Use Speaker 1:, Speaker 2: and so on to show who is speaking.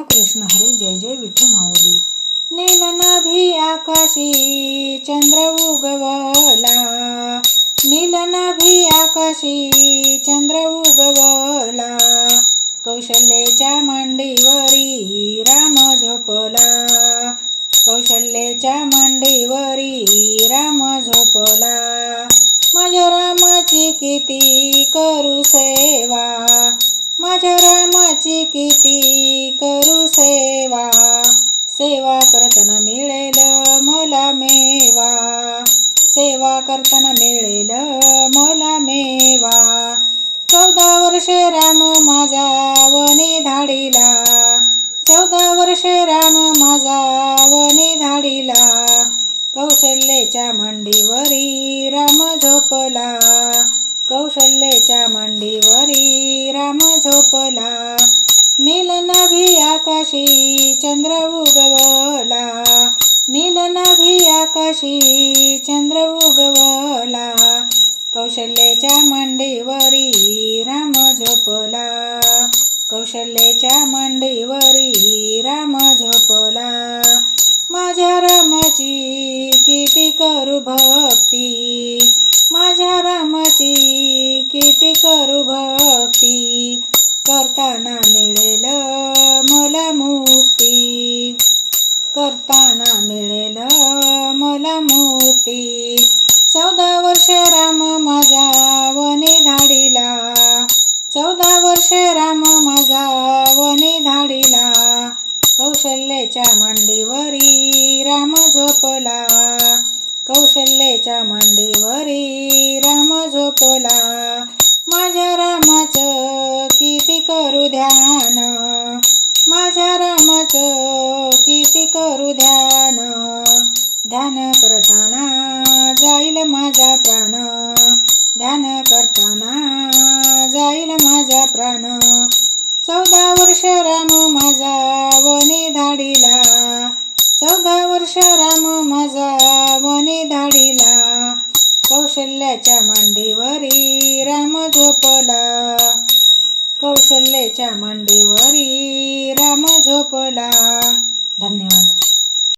Speaker 1: कृष्ण हरी जय जय विठू माऊली. नीलनाभी आकाशी चंद्र उगवला. नीलनाभी आकाशी चंद्र उगवला. कौशल्याच्या मांडीवरी राम झोपला. कौशल्याच्या मांडीवरी राम झोपला. माझ्या रामाची किती करू सेवा माझ्या रामाची किती करू सेवा. सेवा करताना मिळेल मला मेवा. सेवा करताना मिळेल मला मेवा. चौदा वर्ष राम माझा वनी धाडीला. चौदा वर्ष राम माझा वने धाडीला. कौशल्याच्या मांडीवरी राम झोपला. कौशल्याच्या मांडीवर झोपला. नील नाभी आकाशी चंद्र उगवला. नील नाभी आकाशी चंद्र उगवला. कौशल्याच्या मांडीवरी राम झोपला. कौशल्याच्या मांडीवरी राम झोपला. माझ्या रामाची किती करू भक्ती. माझ्या रामाची किती करू भक्ती. मला चौदा वर्ष राम माझा वने धाडीला. चौदा वर्ष राम माझा वने धाडीला. कौशल्याच्या मांडीवरी राम झोपला. कौशल्याच्या मांडीवरी राम झोपला. माझ्या रामाचं किती करू ध्यान? माझ्या रामाचं किती करू ध्यान? ध्यान करताना जाईल माझा प्राण. ध्यान करताना जाईल माझा प्राण. चौदा वर्ष राम माझा वने धाडीला. चौदा वर्ष राम माझा वने धाडीला. कौशल्याच्या मांडीवरी राम झोपला. कौशल्याच्या मांडीवरी राम झोपला. धन्यवाद.